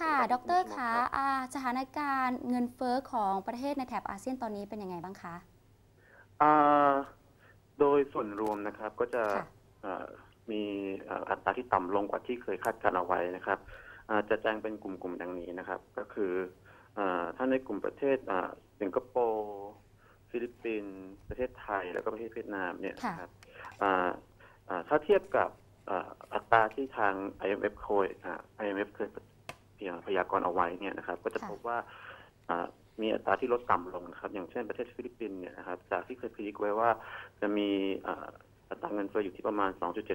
ค่ะครับดรคุณชมคะครับอ่าสถานการณ์เงินเฟ้อของประเทศในแถบอาเซียนตอนนี้เป็นยังไงบ้างคะอ่าโดยส่วนรวมนะครับก็จะค่ะเอ่อมีเอ่ออัตราที่ต่ำลงกว่าที่เคยคาดการณ์เอาไว้นะครับอ่าจะแจ้งเป็นกลุ่มๆดังนี้นะครับ ก็คืออ่าถ้าในกลุ่มประเทศอ่าสิงคโปร์ฟิลิปปินส์ประเทศไทย แล้วก็ประเทศเวียดนามเนี่ยนะครับอ่าอ่าถ้าเทียบกับอ่าอัตราที่ทาง IMF เคยอ่า IMF เคย พยากรณ์เอาไว้เนี่ยนะครับก็จะค่ะพบว่าอ่ามีอัตราที่ลดต่ำลงนะครับ อย่างเช่นประเทศฟิลิปปินส์เนี่ยนะครับจากที่เคยพิจิกไว้ว่าจะมีเอ่ออัตราเงินเฟ้ออยู่ที่ประมาณ 2.7เ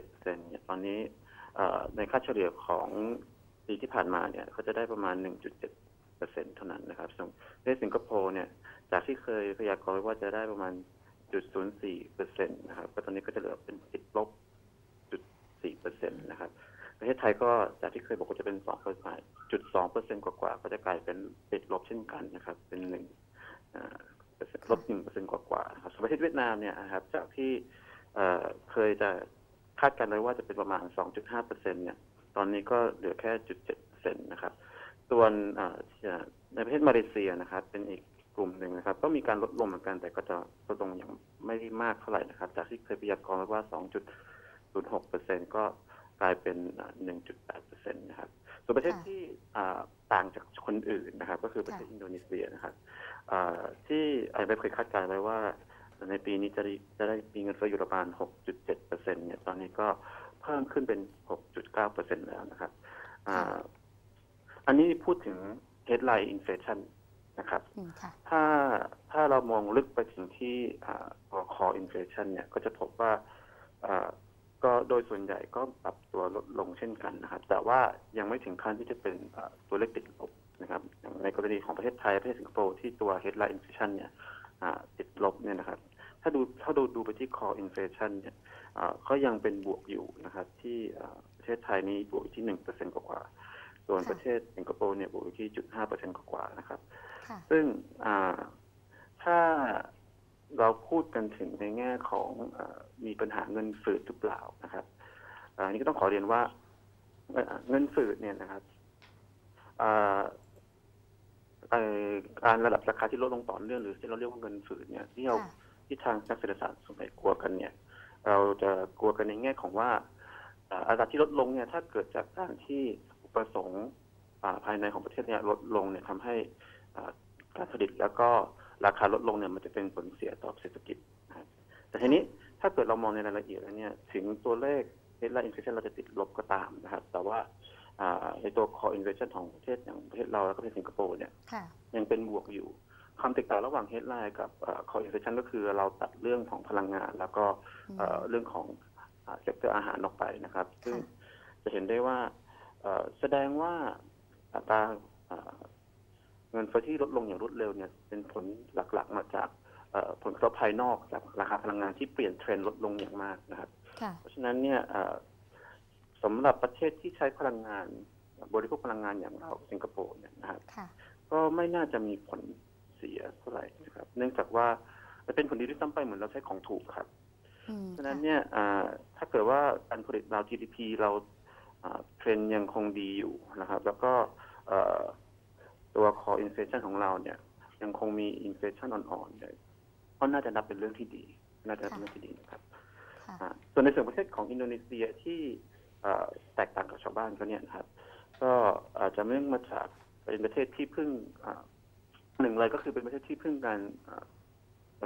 เนี่ยตอนนี้เอ่อในค่าเฉลี่ยของปีที่ผ่านมาเนี่ยเขาจะได้ประมาณ 1.7เท่านั้นนะครับส่วนประเทศสิงคโปร์เนี่ยจากที่เคยพยากรณ์ไว้ว่าจะได้ประมาณ 0.04นะครับก็ตอนนี้ก็จะเหลือเป็นติดลบ 0.4นะครับ ประเทศไทยก็จากที่เคยบอกว่าจะเป็นสองเปอร์เซ็นต์จุดสองเปอร์เซ็นต์กว่าๆก็จะกลายเป็นติดลบเช่นกันนะครับ เป็นหนึ่งลบหนึ่งเปอร์เซ็นต์กว่าๆครับส่วนประเทศเวียดนามเนี่ยนะครับจากที่เเคยจะคาดการณ์ไว้ว่าจะเป็นประมาณ 2.5เปอร์เซ็นต์เนี่ย ตอนนี้ก็เหลือแค่จุดเจ็ดเปอร์เซ็นต์นะครับ ส่วนในประเทศมาเลเซียนะครับ เป็นอีกกลุ่มหนึ่งนะครับ ก็มีการลดลงเหมือนกันแต่ก็จะลดลงอย่างไม่ได้มากเท่าไหร่นะครับ จากที่เคยพยากรณ์ไว้ว่า 2.06เปอร์เซ็นต์ก็ กลายเป็น 1.8เปอร์เซ็นต์นะครับ ส่วนประเทศค่ะที่อ่าต่างจากคนอื่นนะครับ ก็คือประเทศค่ะอินโดนีเซียนะครับอ่าที่ไอเเคยคาดการณ์ไว้ว่า ในปีนี้จะได้จะได้มีเงินเฟ้ออยู่ประมาณ 6.7เปอร์เซ็นต์เนี่ย ตอนนี้ก็เพิ่มขึ้นเป็น 6.9เปอร์เซ็นต์แล้วนะครับอ่าอันนี้พูดถึง headline inflation นะครับอืมค่ะถ้าถ้าเรามองลึกไปถึงที่อ่าตัว core inflation เนี่ย ก็จะพบว่าอ่า ก็โดยส่วนใหญ่ก็ปรับตัวลดลงเช่นกันนะครับ แต่ว่ายังไม่ถึงขั้นที่จะเป็นอ่าตัวเลขติดลบนะครับอย่างในกรณีของประเทศไทยประเทศสิงคโปร์ที่ตัว headline inflation เนี่ยอ่าติดลบเนี่ยนะครับ ถ้าดูถ้าดูดูไปที่ core inflation เนี่ยอ่าก็ยังเป็นบวกอยู่นะครับ ที่อ่าประเทศไทยนี้บวกอยู่ที่หนึ่งเปอร์เซ็นต์กว่าๆส่วนค่ะประเทศสิงคโปร์เนี่ยบวกอยู่ที่จุดห้าเปอร์เซ็นต์กว่าๆนะครับค่ะซึ่งอ่าถ้า เราพูดกันถึงในแง่ของอามีปัญหาเงินฝืดหรือเปล่านะครับอาอันนี้ก็ต้องขอเรียนว่าเอ่อเงินฝืดเนี่ยนะครับอ่าเอ่อการระดับราคาที่ลดลงต่อเนื่องหรือที่เราเรียกว่าเงินฝืดเนี่ยที่เราค่ะที่ทางนักเศรษฐศาสตร์ส่วนใหญ่กลัวกันเนี่ย เราจะกลัวกันในแง่ของว่าอ่าอัตราที่ลดลงเนี่ย ถ้าเกิดจากการที่อุปสงค์อ่าภายในของประเทศเนี่ยลดลงเนี่ยทำให้อ่าการผลิตแล้วก็ ราคาลดลงเนี่ยมันจะเป็นผลเสียต่อเศรษฐกิจนะครับแต่ทีนี้ถ้าเกิดเรามองในรายละเอียดแล้วเนี่ยถึงตัวเลข headline inflation เราจะติดลบก็ตามนะครับ แต่ว่าอ่าในตัว core inflation ของประเทศอย่างประเทศเราแล้วก็ประเทศสิงคโปร์เนี่ยค่ะยังเป็นบวกอยู่ความแตกต่างระหว่าง headline กับเอ่อ core inflation ก็คือเราตัดเรื่องของพลังงาน แล้วก็อืมเอ่อเรื่องของเซกเตอร์อาหารออกไปนะครับ ซึ่งค่ะจะเห็นได้ว่าเอ่อแสดงว่าอัตรา เอ่อเงินเฟ้อที่ลดลงอย่างรวดเร็วเนี่ยเป็นผลหลักๆ มาจากเอ่อผลกระทบภายนอกจากราคาพลังงานที่เปลี่ยนเทรนด์ลดลงอย่างมากนะครับค่ะเพราะฉะนั้นเนี่ยเอ่อสำหรับประเทศที่ใช้พลังงาน บริโภคพลังงานอย่างเราสิงคโปร์เนี่ยนะครับค่ะก็ไม่น่าจะมีผลเสียเท่าไหร่นะครับ เนื่องจากว่าจะเป็นผลดีที่ซ้ำไปเหมือนเราใช้ของถูกครับอืมฉะนั้นค่ะเนี่ยอ่าถ้าเกิดว่าการผลิตเรา GDP เราอ่าเทรนด์ยังคงดีอยู่นะครับ แล้วก็ เอ่อตัว core inflation ของเราเนี่ย ยังคงมี inflation อ่อนๆเนี่ยก็น่าจะนับเป็นเรื่องที่ดี น่าจะนับเป็นเรื่องที่ดีนะครับค่ะอ่าส่วนในส่วนประเทศของอินโดนีเซียที่เอ่อแตกต่างกับชาวบ้านเขาเนี่ยนะครับ ก็อาจจะเนื่องมาจากเป็นประเทศที่พึ่งอ่าหนึ่งเลยก็คือเป็นประเทศที่พึ่งการอ่า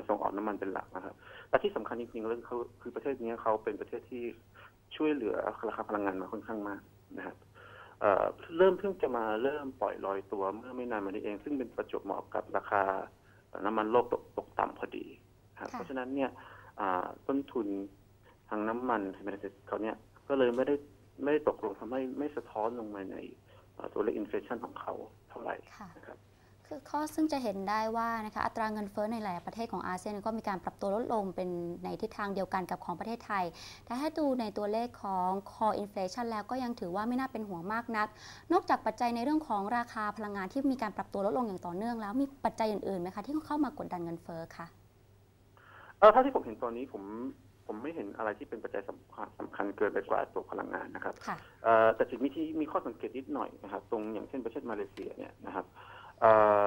ส่งออกน้ำมันเป็นหลักนะครับและที่สำคัญจริงๆเรื่องเขาคือประเทศนี้เขาเป็นประเทศที่ช่วยเหลือราคาพลังงานมาค่อนข้างมากนะครับ เอ่อเริ่มเพิ่งจะมาเริ่มปล่อยลอยตัวเมื่อไม่นานมานี้เอง ซึ่งเป็นประจวบเหมาะกับราคาน้ำมันโลกตกตกต่ำพอดีครับค่ะเพราะฉะนั้นเนี่ยอ่าต้นทุนทางน้ำมันทางเบนซินเขาเนี่ยก็เลยไม่ได้ไม่ได้ตกลงทำให้ไม่สะท้อนลงมาในอ่าตัวเลขอินฟลชันของเขาเท่าไหร่ค่ะนะครับ คือข้อซึ่งจะเห็นได้ว่านะคะอัตราเงินเฟ้อในหลายประเทศของอาเซียนก็มีการปรับตัวลดลงเป็นในทิศทางเดียวกันกับของประเทศไทย แต่ถ้าดูในตัวเลขของ core inflation แล้วก็ยังถือว่าไม่น่าเป็นห่วงมากนัก นอกจากปัจจัยในเรื่องของราคาพลังงานที่มีการปรับตัวลดลงอย่างต่อเนื่องแล้วมีปัจจัยอื่นๆไหมคะที่เข้ามากดดันเงินเฟ้อคะเออเท่าที่ผมเห็นตอนนี้ผมผมไม่เห็นอะไรที่เป็นปัจจัยสำคัญสำคัญเกินไปกว่าตัวพลังงานนะครับค่ะเอ่อแต่สิ่งที่มีข้อสังเกตนิดหน่อยนะครับ ตรงอย่างเช่นประเทศมาเลเซียเนี่ยนะครับ เอ่อ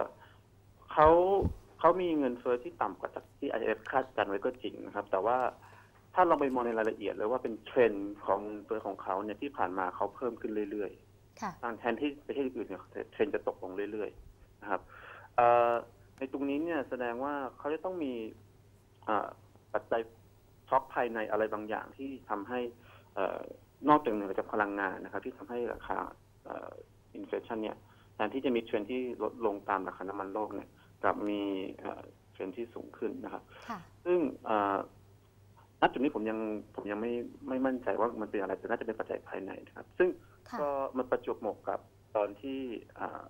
เขาเขามีเงินเฟ้อที่ต่ำกว่าที่ IMF คาดการณ์ไว้ก็จริงนะครับ แต่ว่าถ้าเราไปมองในรายละเอียดเลยว่าเป็นเทรนด์ของเงินเฟ้อของเขาเนี่ยที่ผ่านมาเขาเพิ่มขึ้นเรื่อยๆค่ะทางแทนที่ประเทศอื่นเนี่ยเทรนด์จะตกลงเรื่อยๆนะครับเอ่อในตรงนี้เนี่ยแสดงว่าเขาจะต้องมีอ่าปัจจัยช็อคภายในอะไรบางอย่างที่ทำให้เอ่อนอกจากเหนือจากพลังงานนะครับ ที่ทำให้ราคาอินฟลชันเนี่ย แทนที่จะมีเทรนด์ที่ลดลงตามราคาน้ำมันโลกเนี่ยกลับมีเอ่อเทรนด์ที่สูงขึ้นนะครับค่ะซึ่งเอ่อณจุดนี้ผมยังผมยังไม่ไม่มั่นใจว่ามันเป็นอะไรแต่น่าจะเป็นปัจจัยภายในนะครับ ซึ่งค่ะก็มันประจวบเหมาะกับตอนที่อ่า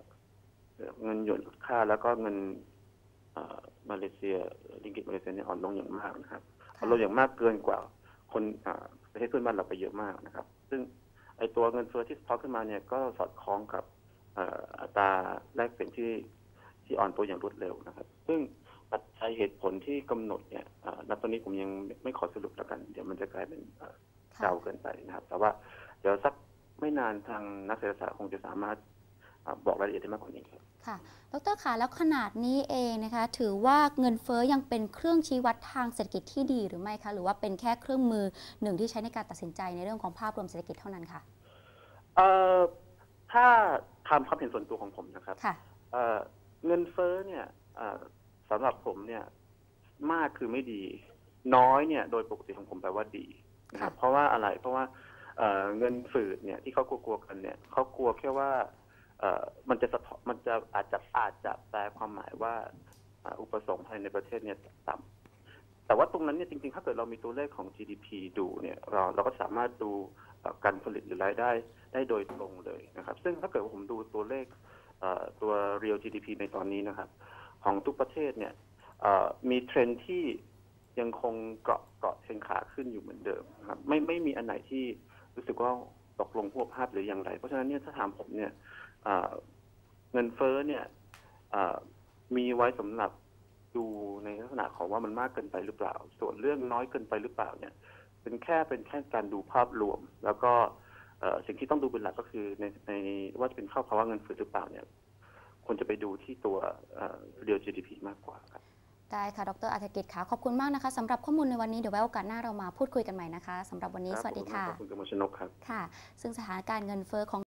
เงินหยวนลดค่า แล้วก็เงินอ่ามาเลเซียลิงกิตมาเลเซียเนี่ยอ่อนลงอย่างมากนะครับอ่อนลงอย่างมากเกินกว่าคนอ่าประเทศเพื่อนบ้านเราไปเยอะมากนะครับ ซึ่งไอตัวเงินเฟ้อที่สะท้อนขึ้นมาเนี่ยก็สอดคล้องกับ อ่าอัตราแลกเปลี่ยนที่ที่อ่อนตัวอย่างรวดเร็วนะครับ ซึ่งปัจจัยเหตุผลที่กำหนดเนี่ยอ่าณตอนนี้ผมยังไม่ขอสรุปแล้วกัน เดี๋ยวมันจะกลายเป็นอ่าค่ะเก่าเกินไปนะครับ แต่ว่าเดี๋ยวสักไม่นานทางนักเศรษฐศาสตร์คงจะสามารถอ่าบอกรายละเอียดได้มากกว่านี้ครับค่ะ ดรคะแล้วขนาดนี้เองนะคะ ถือว่าเงินเฟ้อยังเป็นเครื่องชี้วัดทางเศรษฐกิจที่ดีหรือไม่คะ หรือว่าเป็นแค่เครื่องมือหนึ่งที่ใช้ในการตัดสินใจในเรื่องของภาพรวมเศรษฐกิจเท่านั้นคะเอ่ อถ้าทำความเห็นส่วนตัวของผมนะครับค่ะเอ่อเงินเฟ้อเนี่ยเอ่อสำหรับผมเนี่ยมากคือไม่ดี น้อยเนี่ย โดยปกติของผมแปลว่าดีนะครับค่ะเพราะว่าอะไรเพราะว่าเอ่อเงินฝืดเนี่ยที่เขากลัวๆกันเนี่ยเขากลัวแค่ว่าเอ่อมันจะสะท้อนมันจะอาจจะอาจจะแปลความหมายว่าอ่าอุปสงค์ภายในประเทศเนี่ยต่ำแต่ว่าตรงนั้นเนี่ยจริงๆ ถ้าเกิดเรามีตัวเลขของ GDP ดูเนี่ยเราเราก็สามารถดู เอ่อการผลิตหรือรายได้ได้โดยตรงเลยนะครับ ซึ่งถ้าเกิดว่าผมดูตัวเลขตัว real GDP ในตอนนี้นะครับ ของทุกประเทศเนี่ยมีเทรนที่ยังคงเกาะเกาะเทรนขาขึ้นอยู่เหมือนเดิมครับไม่ไม่มีอันไหนที่รู้สึกว่าตกลงหัวภาพหรืออย่างไร เพราะฉะนั้นเนี่ยถ้าถามผมเนี่ยเงินเฟ้อเนี่ยมีไว้สำหรับดูในลักษณะของว่ามันมากเกินไปหรือเปล่า ส่วนเรื่องน้อยเกินไปหรือเปล่าเนี่ย เป็นแค่เป็นแค่การดูภาพรวม แล้วก็เอ่อสิ่งที่ต้องดูเป็นหลักก็คือในในว่าจะเป็นเข้าภาวะเงินเฟ้อหรือเปล่าเนี่ยควรจะไปดูที่ตัวเอ่อ real GDP มากกว่าครับได้ค่ะ ดรอาธกิจค่ะ ขอบคุณมากนะคะสำหรับข้อมูลในวันนี้ เดี๋ยวไว้โอกาสหน้าเรามาพูดคุยกันใหม่นะคะสำหรับวันนี้ครับสวัสดีผมค่ะ ขอบคุณกมลชนกครับ ค่ะ ซึ่งสถานการณ์เงินเฟ้อของ